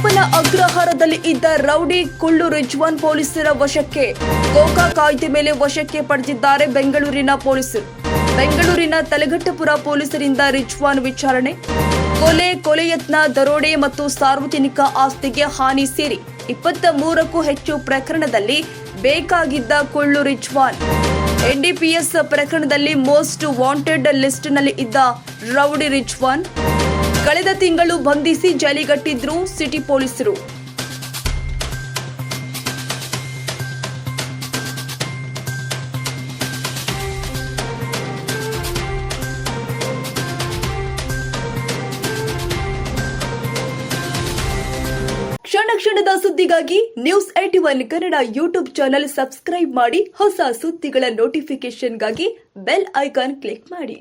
ಅಪ್ಪನ ಅಗ್ರಹಾರದಲ್ಲಿ ಇದ್ದ ರೌಡಿ ಕುಳ್ಳು ರಿಜ್ವಾನ್ ಪೊಲೀಸರ ವಶಕ್ಕೆ ಗೋಕಾ ಕಾಯ್ದೆ ಮೇಲೆ ವಶಕ್ಕೆ ಪಡೆದಿದ್ದಾರೆ ಬೆಂಗಳೂರಿನ ಪೊಲೀಸರು. ಬೆಂಗಳೂರಿನ ತಲಘಟ್ಟಪುರ ಪೊಲೀಸರಿಂದ ರಿಜ್ವಾನ್ ವಿಚಾರಣೆ. ಕೊಲೆ ಕೊಲೆ ಯತ್ನ, ದರೋಡೆ ಮತ್ತು ಸಾರ್ವಜನಿಕ ಆಸ್ತಿಗೆ ಹಾನಿ ಸೇರಿ ಇಪ್ಪತ್ತ ಮೂರಕ್ಕೂ ಹೆಚ್ಚು ಪ್ರಕರಣದಲ್ಲಿ ಬೇಕಾಗಿದ್ದ ಕುಳ್ಳು ರಿಜ್ವಾನ್. ಎನ್ಡಿಪಿಎಸ್ ಪ್ರಕರಣದಲ್ಲಿ ಮೋಸ್ಟ್ ವಾಂಟೆಡ್ ಲಿಸ್ಟ್ನಲ್ಲಿ ಇದ್ದ ರೌಡಿ ರಿಜ್ವಾನ್. ಕಳೆದ ತಿಂಗಳು ಬಂಧಿಸಿ ಜೈಲಿಗಟ್ಟಿದ್ರು ಸಿಟಿ ಪೊಲೀಸರು. ಕ್ಷಣ ಕ್ಷಣದ ಸುದ್ದಿಗಾಗಿ news eighty one Kannada YouTube channel subscribe ಮಾಡಿ ಹೊಸ ಸುದ್ದಿಗಳ ನೋಟಿಫಿಕೇಶನ್ಗಾಗಿ ಬೆಲ್ ಐಕಾನ್ ಕ್ಲಿಕ್ ಮಾಡಿ.